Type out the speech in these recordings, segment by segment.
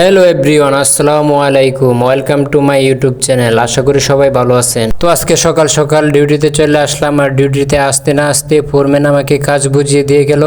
Hello everyone, আসসালামু আলাইকুম। Welcome to my YouTube channel. আশা করি সবাই ভালো আছেন। তো আজকে সকাল সকাল ডিউটিতে চলে আসলাম আর ডিউটিতে আসতে না আসতে ফোরম্যান আমাকে কাজ বুঝিয়ে দিয়ে গেল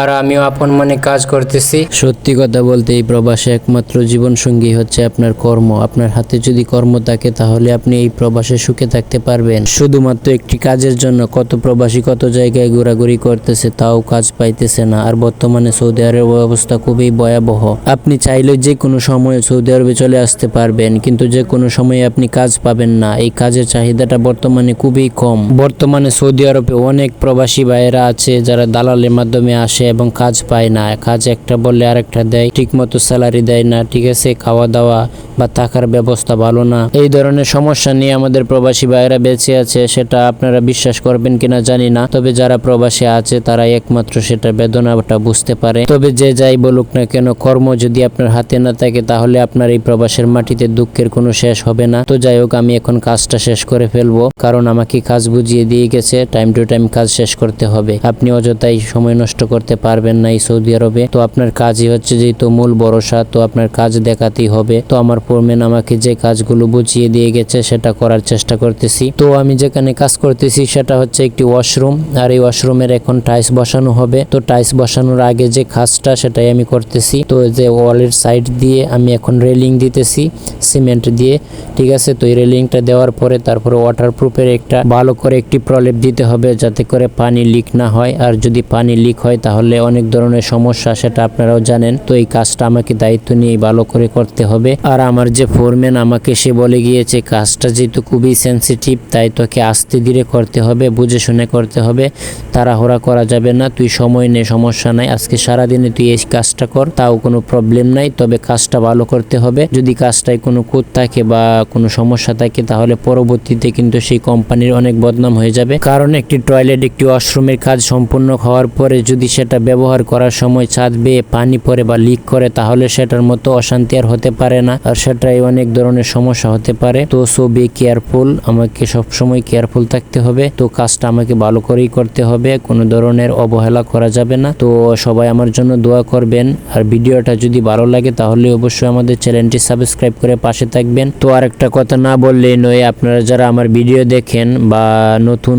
আর আমিও আপন মনে কাজ করতেছি। সত্যি কথা বলতে এই প্রবাসে একমাত্র জীবন সঙ্গী হচ্ছে আপনার কর্ম। আপনার হাতে যদি কর্ম থাকে তাহলে আপনি এই প্রবাসে সুখে থাকতে পারবেন। শুধুমাত্র একটি কাজের জন্য কত প্রবাসী কত জায়গায় ঘোরাঘুরি করতেছে তাও কাজ পাইতেছে না। আর বর্তমানে সৌদি আরবের অবস্থা খুবই ভয়াবহ। আপনি চাইলে যে কোনো সময়ে সৌদি আরবে চলে আসতে পারবেন, কিন্তু যে কোনো সময়ে আপনি কাজ পাবেন না। এই কাজের চাহিদাটা বর্তমানে খুবই কম। বর্তমানে সৌদি আরবে অনেক প্রবাসী ভাইয়েরা আছে যারা দালালের মাধ্যমে আসে এবং কাজ পায় না। কাজ একটা বললে আরেকটা দেয় ঠিক মতো স্যালারি দেয় না, ঠিক আছে খাওয়া দাওয়া বা থাকার ব্যবস্থা ভালো না। এই ধরনের সমস্যা নিয়ে আমাদের প্রবাসী ভাইয়েরা বেঁচে আছে, সেটা আপনারা বিশ্বাস করবেন কিনা জানি না। তবে যারা প্রবাসী আছে, তারা একমাত্র সেটা বেদনাটা বুঝতে পারে। তবে যে যাই বলুক না কেন, কর্ম যদি আপনার হাতে না থাকে, তাহলে আপনার এই প্রবাসের মাটিতে দুঃখের কোনো শেষ হবে না। তো যাই হোক, আমি এখন কাজটা শেষ করে ফেলব। কারণ আমাকে কাজ বুঝিয়ে দিয়ে গেছে টাইম টু টাইম কাজ শেষ করতে হবে। আপনি অযথাই সময় নষ্ট করতে পারবেন না এই সৌদি আরবে। তো আপনার কাজই হচ্ছে যেহেতু মূল ভরসা, তো আপনার কাজ দেখাতেই হবে। তো আমার ফোরম্যান আমাকে যে কাজগুলো বুঝিয়ে দিয়ে গেছে সেটা করার চেষ্টা করতেছি। তো আমি যেখানে কাজ করতেছি সেটা হচ্ছে একটি ওয়াশরুম, আর এই ওয়াশরুমের এখন টাইলস বসানো হবে। তো টাইলস বসানোর আগে যে কাজটা সেটাই আমি করতেছি। তো যে ওয়ালের সাইড দিয়ে আমি এখন রেলিং দিতেছি, সিমেন্ট দিয়ে, ঠিক আছে? তো এই রেলিংটা দেওয়ার পরে তারপরে ওয়াটারপ্রুফের একটা ভালো করে একটি প্রলেপ দিতে হবে যাতে করে পানি লিক না হয়। আর যদি পানি লিক হয় তাহলে অনেক ধরনের সমস্যা, সেটা আপনারাও জানেন। তো এই কাজটা আমাকে দায়িত্ব নিয়ে ভালো করে করতে হবে। আর যে ফোরম্যান আমাকে সে বলে গিয়েছে, কাজটা যেহেতু খুবই সেন্সিটিভ তাই তোকে আস্তে ধীরে করতে হবে, বুঝে শুনে করতে হবে। তাড়াহুড়া করা যাবে না, তুই সময় নে, সমস্যা নাই। আজকে সারাদিনে তুই এই কাজটা কর, তাও কোনো প্রবলেম নাই, তবে কাজটা ভালো করতে হবে। যদি কাজটায় কোনো খুঁত থাকে বা কোনো সমস্যা থাকে, তাহলে পরবর্তীতে কিন্তু সেই কোম্পানির অনেক বদনাম হয়ে যাবে। কারণ একটি টয়লেট একটি ওয়াশরুমের কাজ সম্পূর্ণ হওয়ার পরে যদি সেটা ব্যবহার করার সময় ছাদ বেয়ে পানি পড়ে বা লিক করে, তাহলে সেটার মতো অশান্তি আর হতে পারে না। আর সেটাই অনেক ধরনের সমস্যা হতে পারে। তো সো বি কেয়ারফুল আমাকে সবসময় কেয়ারফুল থাকতে হবে। তো কাজটা আমাকে ভালো করেই করতে হবে, কোনো ধরনের অবহেলা করা যাবে না। তো সবাই আমার জন্য দোয়া করবেন। আর ভিডিওটা যদি ভালো লাগে তাহলে অবশ্যই আমাদের চ্যানেলটি সাবস্ক্রাইব করে পাশে থাকবেন। তো আর একটা কথা না বললেই নয়, আপনারা যারা আমার ভিডিও দেখেন বা নতুন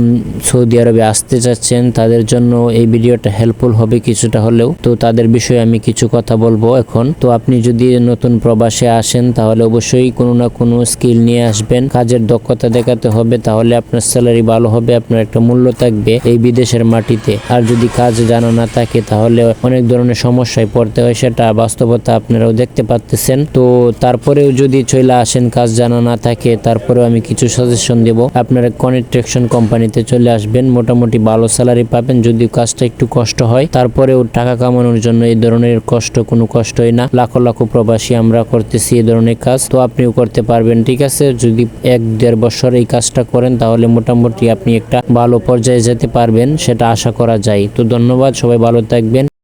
সৌদি আরবে আসতে চাচ্ছেন তাদের জন্য এই ভিডিওটা হেল্পফুল হবে কিছুটা হলেও। তো তাদের বিষয়ে আমি কিছু কথা বলব এখন। তো আপনি যদি নতুন প্রবাসে আসেন তাহলে অবশ্যই কোনো না কোনো স্কিল নিয়ে আসবেন। কাজের দক্ষতা দেখাতে হবে, তাহলে আপনার স্যালারি ভালো হবে, আপনার একটা মূল্য থাকবে এই বিদেশের মাটিতে। আর যদি কাজ জানা না থাকে, তাহলে অনেক ধরনের সমস্যায় পড়তে হয়, সেটা বাস্তবতা আপনারাও দেখতে পাচ্তেছেন তো তারপরেও যদি চলে আসেন, কাজ জানা না থাকে, তারপরেও আমি কিছু সাজেশন দেব। আপনারা কনেট্রেকশন কোম্পানিতে চলে আসবেন, মোটামুটি ভালো স্যালারি পাবেন যদি কাজটা একটু কষ্ট হয়। তারপরেও টাকা কামানোর জন্য এই ধরনের কষ্ট, কোনো কষ্টই না। লাখো লাখো প্রবাসী আমরা করতেছি, এই ধরনের কাজ তো আপনিও করতে পারবেন, ঠিক আছে? যদি এক, দেড় বছর এই কাজটা করেন, তাহলে মোটামুটি আপনি একটা ভালো পর্যায়ে যেতে পারবেন, সেটা আশা করা যায়। তো ধন্যবাদ, সবাই ভালো থাকবেন।